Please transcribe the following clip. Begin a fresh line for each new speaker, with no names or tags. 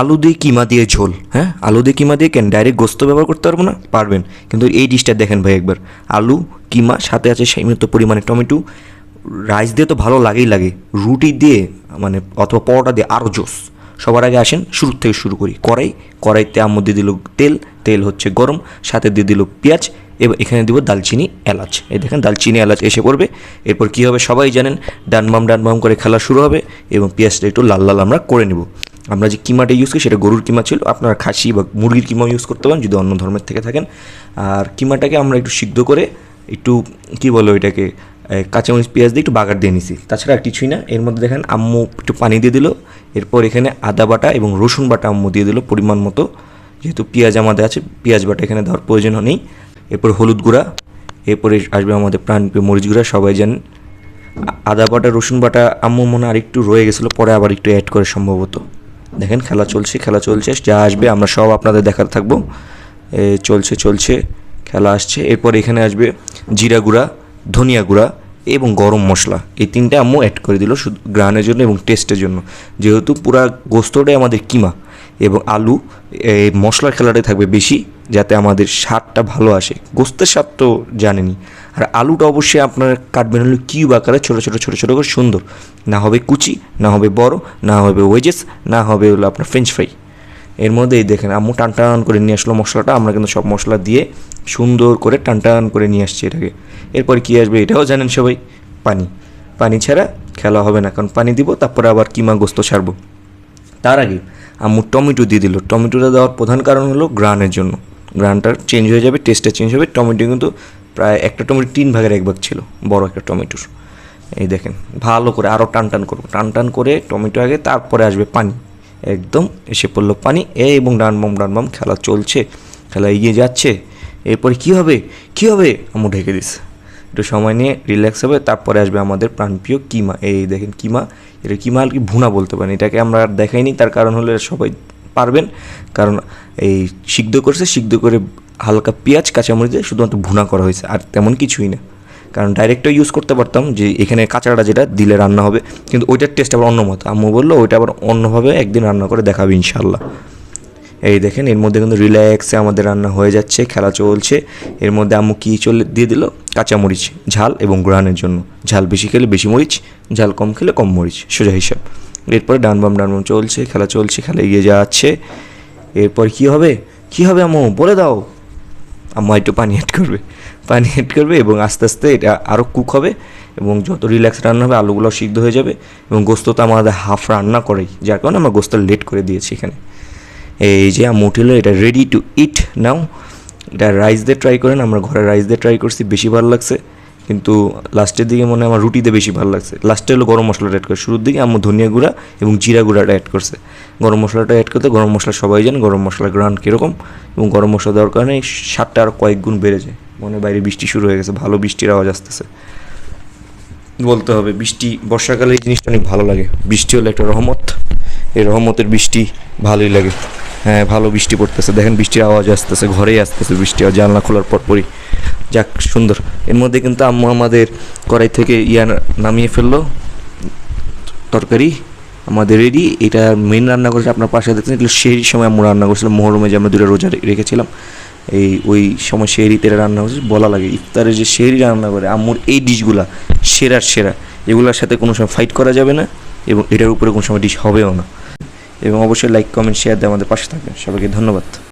আলু দিয়ে কিমা দিয়ে ঝোল হ্যাঁ? আলু দিয়ে কিমা দিয়ে কেন? ডাইরেক্ট গোস্ত ব্যবহার করতে পারব না? পারবেন। কিন্তু এই ডিশটা দেখেন ভাই একবার। আলু, কিমা, সাথে আছে সীমিত পরিমাণে টমেটো। রাইস দিয়ে তো ভালো লাগেই লাগে। রুটি দিয়ে মানে অথবা পরোটা দিয়ে আরও জোস। সবার আগে আসেন, শুরু থেকে শুরু করি। কড়াই, কড়াইতে আম্মু দিয়ে দিল তেল। তেল হচ্ছে গরম। সাথে দিয়ে দিল পেঁয়াজ। এবার এখানে দিব দালচিনি, এলাচ। এই দেখেন, দালচিনি, এলাচ এসে পড়বে। এরপর কী হবে সবাই জানেন, ডানবাম ডানবাম করে খেলা শুরু হবে এবং পেঁয়াজটা একটু লাল লাল আমরা করে নেব। আমরা যে কিমাটা ইউজ করি সেটা গরুর কিমা ছিল। আপনারা খাসি বা মুরগির কিমা ইউজ করতে পারেন যদি অন্য ধর্মের থেকে থাকেন। আর কিমাটাকে আমরা একটু সিদ্ধ করে একটু, কী বলো এটাকে কাঁচামরিচ, পেঁয়াজ দিয়ে একটু বাগার দিয়ে নিছি। তাছাড়া আর কিছুই না। এর মধ্যে দেখেন আম্মু একটু পানি দিয়ে দিল। এরপর এখানে আদা বাটা এবং রসুন বাটা আম্মু দিয়ে দিল পরিমাণ মতো। যেহেতু পেঁয়াজ আমাদের আছে, পেঁয়াজ বাটা এখানে দেওয়ার প্রয়োজন নেই এরপর হলুদ গুঁড়া, এরপরে আসবে আমাদের প্রাণ মরিচ গুঁড়া, সবাই জানেন। আদা বাটা, রসুন বাটা আম্মু মনে হয় আরেকটু রয়ে গেছিল, পরে আবার একটু অ্যাড করে সম্ভবত। দেখেন খেলা চলছে খেলা চলছে, যা আসবে আমরা সব আপনাদের দেখার থাকব। চলছে চলছে, খেলা আসছে। এরপর এখানে আসবে জিরা গুঁড়া, ধনিয়া গুঁড়া এবং গরম মশলা। এই তিনটে আম্মু অ্যাড করে দিল শুধু গ্রানের জন্য এবং টেস্টের জন্য। যেহেতু পুরা গোস্তটাই আমাদের কিমা এবং আলু এই মশলার খেলাটাই থাকবে বেশি। যাতে আমাদের স্বাদটা ভালো আসে। গোস্তের স্বাদ তো জানেনই। আর আলুটা অবশ্যই আপনার কাটবেন হলো কিউব আকারে ছোটো ছোটো ছোটো ছোটো করে সুন্দর। না হবে কুচি, না হবে বড়, না হবে ওয়েজেস না হবে হলো আপনার ফ্রেঞ্চ ফ্রাই এর মধ্যে এই দেখেন, আম্মু টান টান করে নিয়ে আসলো মশলাটা। আমরা কিন্তু সব মশলা দিয়ে সুন্দর করে টান টান করে নিয়ে আসছি এটাকে। এরপর কী আসবে এটাও জানেন সবাই? পানি। পানি ছাড়া খেলা হবে না। কারণ পানি দিব, তারপরে আবার কিমা গোস্ত ছাড়বো। তার আগে আম্মু টমেটো দিয়ে দিল। টমেটোটা দেওয়ার প্রধান কারণ হলো গ্রানের জন্য। গ্রানটা চেঞ্জ হয়ে যাবে টেস্টটা চেঞ্জ হবে। টমেটো কিন্তু প্রায় একটা টমেটো তিন ভাগের এক ভাগ ছিল, বড় একটা টমেটোর এই দেখেন, ভালো করে আরও টান টান করব। টান টান করে টমেটো আগে, তারপরে আসবে পানি। একদম এসে পড়ল পানি এ এবং ডানবাম ডানবাম খেলা চলছে, খেলা এগিয়ে যাচ্ছে। এরপরে কী হবে? কী হবে? আম্মু ঢেকে দিছে। একটু সময় নিয়ে রিল্যাক্স হবে, তারপরে আসবে আমাদের প্রাণপ্রিয় কিমা। এই দেখেন কিমা, এটা কিমা আর কি ভুনা বলতে পারেন। এটাকে আমরা দেখাইনি, তার কারণ হলো সবাই পারবেন। কারণ এই সিদ্ধ করছে, সিদ্ধ করে হালকা পেঁয়াজ, কাঁচামরিচ দিয়ে শুধুমাত্র ভুনা করা হয়েছে, আর তেমন কিছুই না। কারণ ডাইরেক্টও ইউজ করতে পারতাম যে এখানে কাঁচাটা যেটা দিলে রান্না হবে, কিন্তু ওইটার টেস্ট আবার অন্য মতো। আম্মু বলল, ওইটা আবার অন্যভাবে একদিন রান্না করে দেখাবে ইনশাল্লাহ এই দেখেন, এর মধ্যে কিন্তু রিল্যাক্সে আমাদের রান্না হয়ে যাচ্ছে, খেলা চলছে। এর মধ্যে আম্মু কী চলে, দিয়ে দিল? কাঁচামরিচ, ঝাল এবং গ্রানের জন্য। ঝাল বেশি খেলে বেশি মরিচ, ঝাল কম খেলে কম মরিচ। সোজা হিসাব। এরপরে ডানবাম ডানবাম চলছে, খেলা চলছে, খেলা এগিয়ে যাচ্ছে। এরপর কি হবে? কি হবে আম্মু? বলে দাও। আম্মা একটু পানি অ্যাড করবে। পানি অ্যাড করবে এবং আস্তে আস্তে এটা আরও কুক হবে এবং যত রিল্যাক্স রান্না হবে, আলুগুলো সিদ্ধ হয়ে যাবে এবং গোস্ত তো আমাদের হাফ রান্না করেই, যার কারণে আমরা গোস্ত লেট করে দিয়েছি এখানে। এই যে আমুটি হলো এটা রেডি টু ইট নাও এটা রাইস দিয়ে ট্রাই করেন, আমরা ঘরে রাইস দিয়ে ট্রাই করছি, বেশি ভালো লাগছে। কিন্তু লাস্টের দিকে মনে হয় আমার রুটিতে বেশি ভালো লাগছে। লাস্টে হলো গরম মশলাটা অ্যাড করে। শুরুর দিকে আম্মু ধনিয়া গুঁড়া এবং জিরা গুঁড়াটা অ্যাড করছে। গরম মশলাটা অ্যাড করতে গরম মশলা সবাই জানে, গরম মশলা গ্রান কীরকম এবং গরম মশলা দেওয়ার কারণে স্বাদটা আরও কয়েক গুণ বেড়ে যায়। মনে বাইরে বৃষ্টি শুরু হয়ে গেছে, ভালো বৃষ্টির আওয়াজ আসতেছে। বলতে হবে, বৃষ্টি, বর্ষাকালে এই জিনিসটা অনেক ভালো লাগে। বৃষ্টি হলো একটা রহমত। এই রহমতের বৃষ্টি ভালোই লাগে। ভালো বৃষ্টি পড়তেছে। দেখেন বৃষ্টির আওয়াজ আসতেছে, ঘরেই আসতেছে বৃষ্টি। আর জানলা খোলার পর পরই যাক, সুন্দর। এর মধ্যে কিন্তু আম্মু আমাদের কড়াই থেকে ইয়া নামিয়ে ফেলল। তরকারি আমাদের রেডি এটা মেন রান্না করেছে আপনার পাশে দেখছেন, এগুলো সেই সময় আম্মু রান্না করেছিলাম মহরমে যে আমরা দুটো রোজা রেখেছিলাম, এই ওই সময় শেহরিতে রান্না হয়েছে। বলা লাগে, ইফতারে যে শেহরি রান্না করে আম্মুর এই ডিশগুলা সেরার সেরা। এগুলোর সাথে কোনো সময় ফাইট করা যাবে না এবং এটার উপরে কোনো সময় ডিশ হবেও না। এবং অবশ্যই লাইক কমেন্ট শেয়ার দিয়ে আমাদের পাশে থাকবেন। সবাইকে ধন্যবাদ।